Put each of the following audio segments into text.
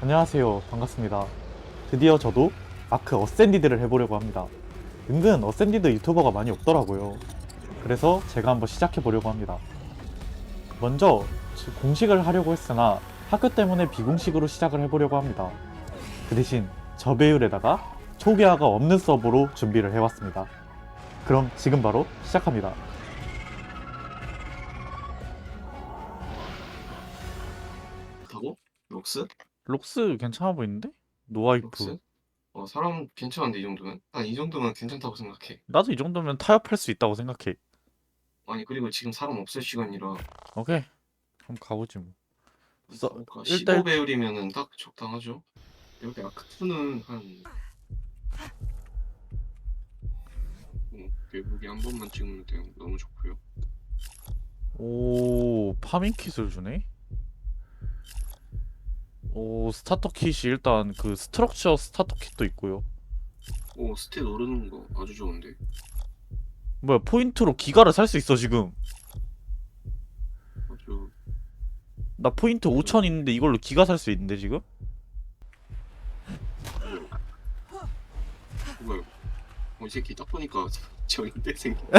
안녕하세요. 반갑습니다. 드디어 저도 마크 어센디드를 해보려고 합니다. 은근 어센디드 유튜버가 많이 없더라고요. 그래서 제가 한번 시작해 보려고 합니다. 먼저 공식을 하려고 했으나 학교 때문에 비공식으로 시작을 해보려고 합니다. 그 대신 저배율에다가 초기화가 없는 서버로 준비를 해왔습니다. 그럼 지금 바로 시작합니다. 타고? 록스? 록스 괜찮아 보이는데? 노와이프. 록스? 어, 사람 괜찮은데 이 정도면? 난 이 정도면 괜찮다고 생각해. 나도 이 정도면 타협할 수 있다고 생각해. 아니 그리고 지금 사람 없을 시간이라 오케이. 그럼 가보지 뭐. 써- 그러니까 일단- 15배율이면은 딱 적당하죠. 여기 아크2는 한 어, 외국에 한 번만 찍으면 돼요. 너무 좋고요. 오, 파밍 킷을 주네? 오, 스타터 킷이 일단 그 스트럭처 스타터 킷도 있고요. 오 스탯 오르는 거 아주 좋은데. 뭐야, 포인트로 기가를 살 수 있어, 지금. 아주 나 포인트 5천 있는데 이걸로 기가 살 수 있는데, 지금? 뭐야? 어, 이 새끼 딱 보니까 저인데 생긴.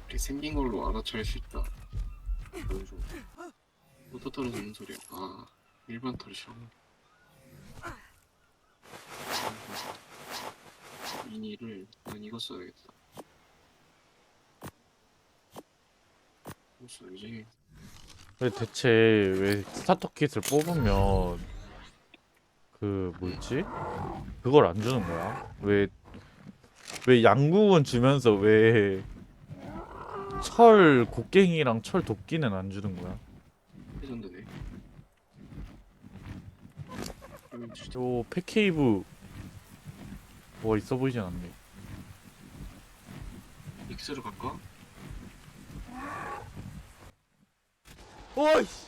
이렇게 생긴 걸로 알아챌 수 있다. 너무 좋아. 또 떨어지는 소리야. 아 일반 털이시라. 미니를 난 이거 써야겠다. 뭐 써야지? 왜 대체 왜 스타터 킷을 뽑으면 그 뭐였지? 그걸 안 주는 거야? 왜 왜 양궁은 주면서 왜 철 곡괭이랑 철 도끼는 안 주는 거야? 그러면 진짜 요 패케이브 뭐가 있어 보이진 않네. 믹스를 갈까? 어이씨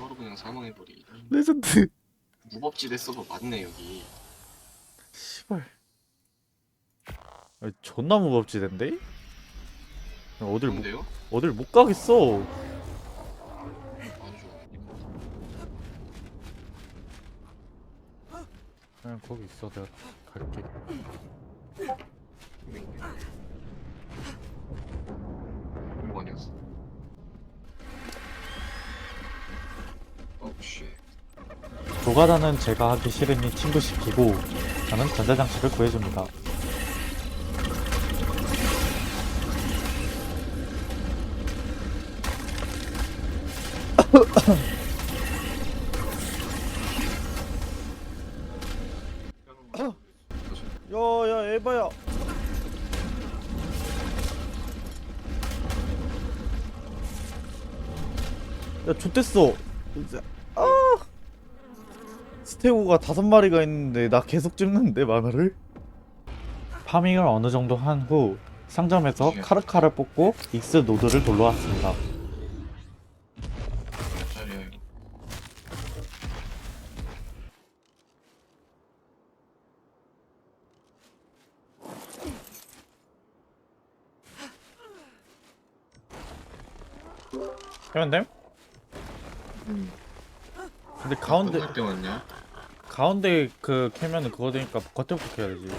바로 그냥 사망해버리. 레전드. 무법지대 서버 맞네 여기. 씨발. 아니, 존나 무법지대인데? 어딜 못? 어딜 못 가겠어. 아주 좋아. 그냥 거기 있어 내가 갈게. 이거 아니었어. 어, 쉣. 조가다는 제가 하기 싫으니 친구 시키고 저는 전자장치를 구해줍니다. 야야 에바야. 야 좋댔어. 이제- 아. 스테고가 다섯 마리가 있는데 나 계속 찍는데 만화를? 파밍을 어느 정도 한 후 상점에서 카르카를 뽑고 익스 노드를 돌러 왔습니다. 짜리야 이거. 하면 됨? 근데 가운데 끝날 때 왔냐? 가운데 그 캐면은 그거 되니까 겉에부터 해야 되지.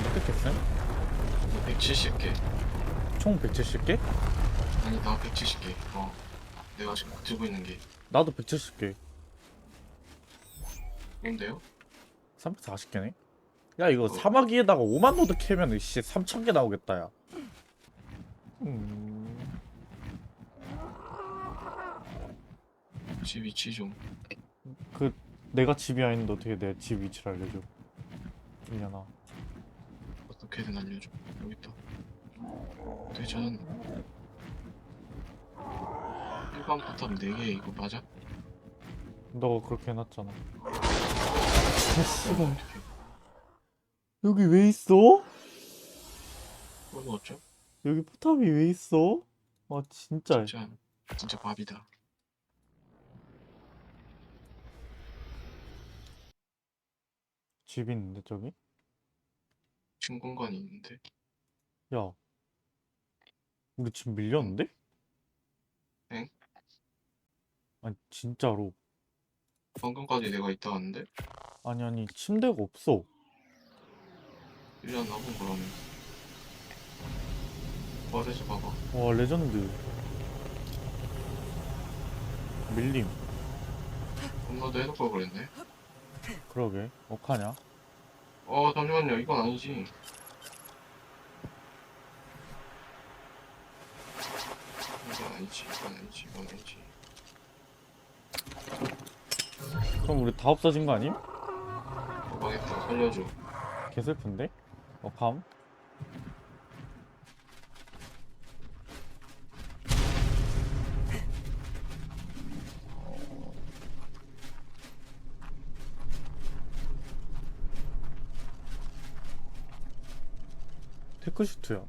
어떻게 했음? 170개. 총 170개? 아니 나 170개. 어. 내가 지금 들고 있는 게 나도 170개. 뭔데요? 340개네? 야 이거 사막 위에다가 5만 노드 캐면 씨 3천 개 나오겠다 야. 음... 집 위치 좀. 그 내가 집이 아닌데 어떻게 내 집 위치를 알려줘? 이년아. 어떻게든 알려줘. 여기 있다. 않았나? 일반 포탑 4개 이거 맞아? 너가 그렇게 해놨잖아. 아 씨발. 여기 왜 있어? 뭐 먹었죠? 여기 포탑이 왜 있어? 아 진짜 진짜 진짜 밥이다. 집 있는데 저기? 신공간이 있는데 야 우리 집 밀렸는데? 엥? 아니 진짜로 방금까지 내가 있다 왔는데 아니 아니 침대가 없어 1년 남은 거라면 말해줘 봐봐. 와 레전드 밀림 엄마도 해놓을 걸 그랬네. 그러게 어카냐? 어 잠시만요 이건 아니지. 아니지 이건 아니지. 그럼 우리 다 없어진 거 아님? 어, 망했다 살려줘. 개 슬픈데? 어캄? 테크슈트야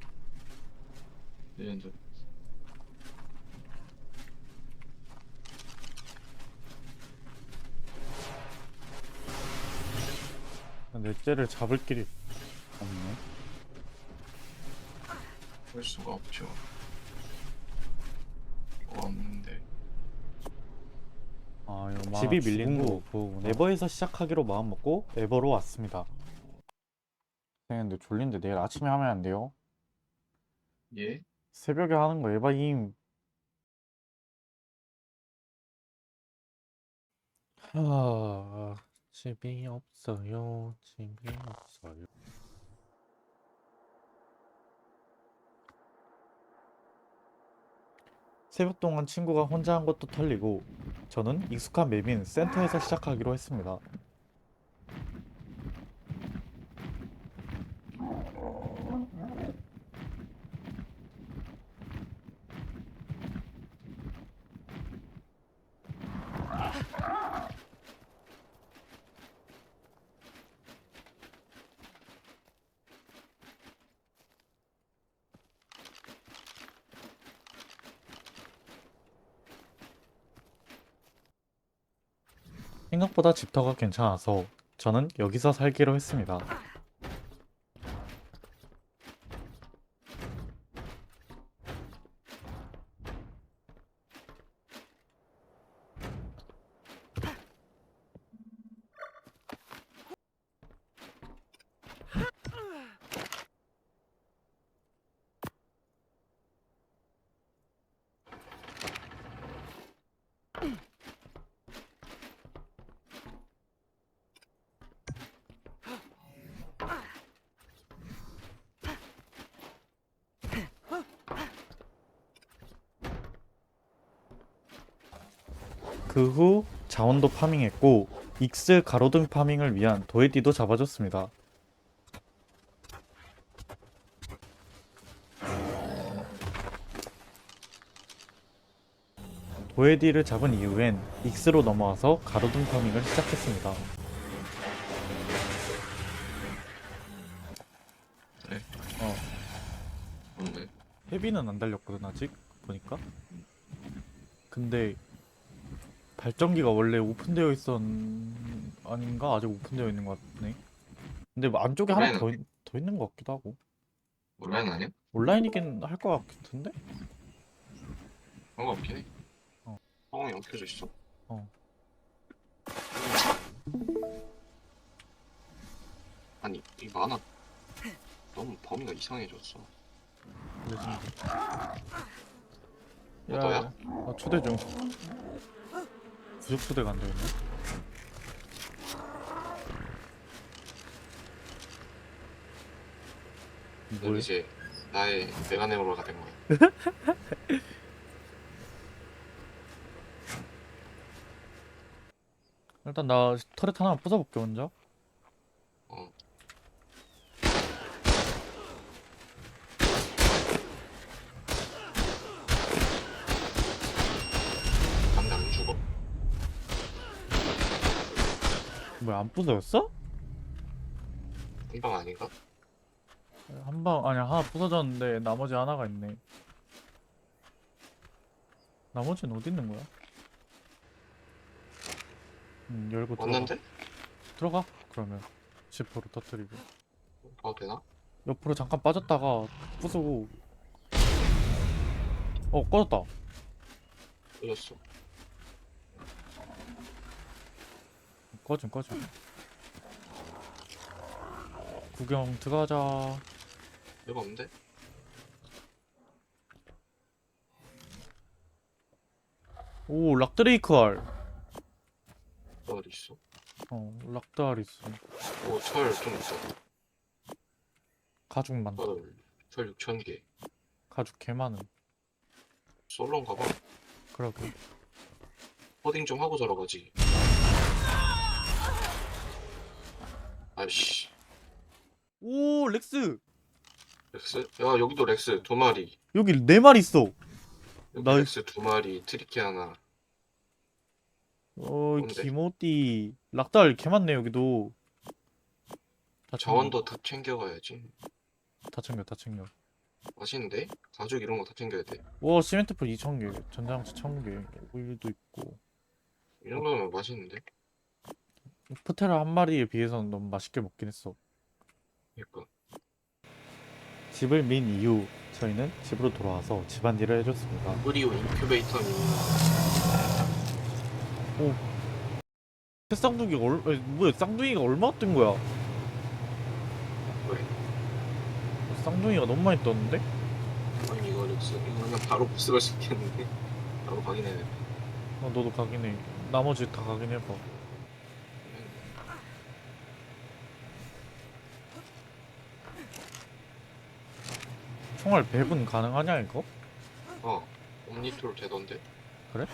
레전드. 내 째를 잡을 길이 없네 볼 수가 없죠. 어, 없는데. 아, 집이 밀린 후 에버에서 시작하기로 마음 먹고 에버로 왔습니다. 근데 졸린데 내일 아침에 하면 안 돼요? 예? 새벽에 하는 거 에바임. 하, 집이 없어요. 집이 없어요. 새벽 동안 친구가 혼자 한 것도 털리고 저는 익숙한 맵인 센터에서 시작하기로 했습니다. 생각보다 집터가 괜찮아서 저는 여기서 살기로 했습니다. 그 후 자원도 파밍했고 익스 가로등 파밍을 위한 도에디도 잡아줬습니다. 도에디를 잡은 이후엔 익스로 넘어와서 가로등 파밍을 시작했습니다. 네. 어, 뭔데? 헤비는 안 달렸거든 아직 보니까. 근데 발전기가 원래 오픈되어 있었 아닌가 아직 오픈되어 있는 것 같네. 근데 뭐 안쪽에 하나 더, 있- 더 있는 것 같기도 하고 온라인 아니야? 온라인이긴 할 것 같은데? 그런 거 없긴 해. 어. 상황이 안 켜져 있어. 어. 아니 이 만화 너무 범위가 이상해졌어. 레전드. 어, 너야? 아, 초대 좀. 부족 초대가 안 되었네. 넌 뭐야? 이제 나의 메가네로가 된 거야. 일단 나 터렛 하나 부숴볼게 먼저. 어. 안돼 안 죽어. 뭐야 안 부서졌어? 한방 아닌가? 한 방 아니야 하나 부서졌는데 나머지 하나가 있네. 나머지는 어디 있는 거야? 음 열고 들어가. 왔는데? 들어가. 그러면 10% 터뜨리고. 봐도 되나? 옆으로 잠깐 빠졌다가 부수고. 어 꺼졌다. 걸렸어. 꺼짐 꺼짐. 구경 들어가자. 내가 없는데? 오 락드레이크 알. 너 어디 있어? 어 락드알 있어. 오, 철좀 있어. 가죽 많다. 철, 철 6,000개. 가죽 개 많음. 솔로인가 봐. 그러게. 코딩 좀 하고 들어가지. 아이씨. 오 렉스. 렉스? 야, 여기도 렉스 두 마리. 여기 네 마리 있어. 여기 나- 렉스 두 마리, 트리키 하나. 어 뭔데? 기모띠 락달 개 많네 여기도. 다 챙겨. 자원도 다 챙겨가야지. 다 챙겨 다 챙겨. 맛있는데? 가죽 이런 거 다 챙겨야 돼. 와 시멘트풀 2천 개, 전장치 1천 개, 오일도 있고. 이 정도면 맛있는데? 프테라 한 마리에 비해서는 너무 맛있게 먹긴 했어. 그니까. 집을 민 이후 저희는 집으로 돌아와서 집안일을 해줬습니다. 브리오 인큐베이터니 쌍둥이가 얼 아니, 뭐야 쌍둥이가 얼마 뜬 거야? 왜? 쌍둥이가 너무 많이 떴는데? 아니 이거 렉스 이거 그냥 바로 보스가 시켰는데 바로 확인해야 돼. 어, 너도 가긴 해. 나머지 다 가긴 해봐. 총알 배분 가능하냐 이거? 어, 옴니톨 되던데? 그래?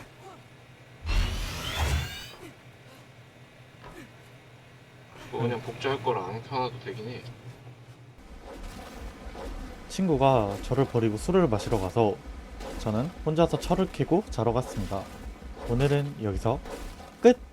그거 그냥 복제할 거라 안 켜놔도 되긴 해. 친구가 저를 버리고 술을 마시러 가서 저는 혼자서 철을 캐고 자러 갔습니다. 오늘은 여기서 끝!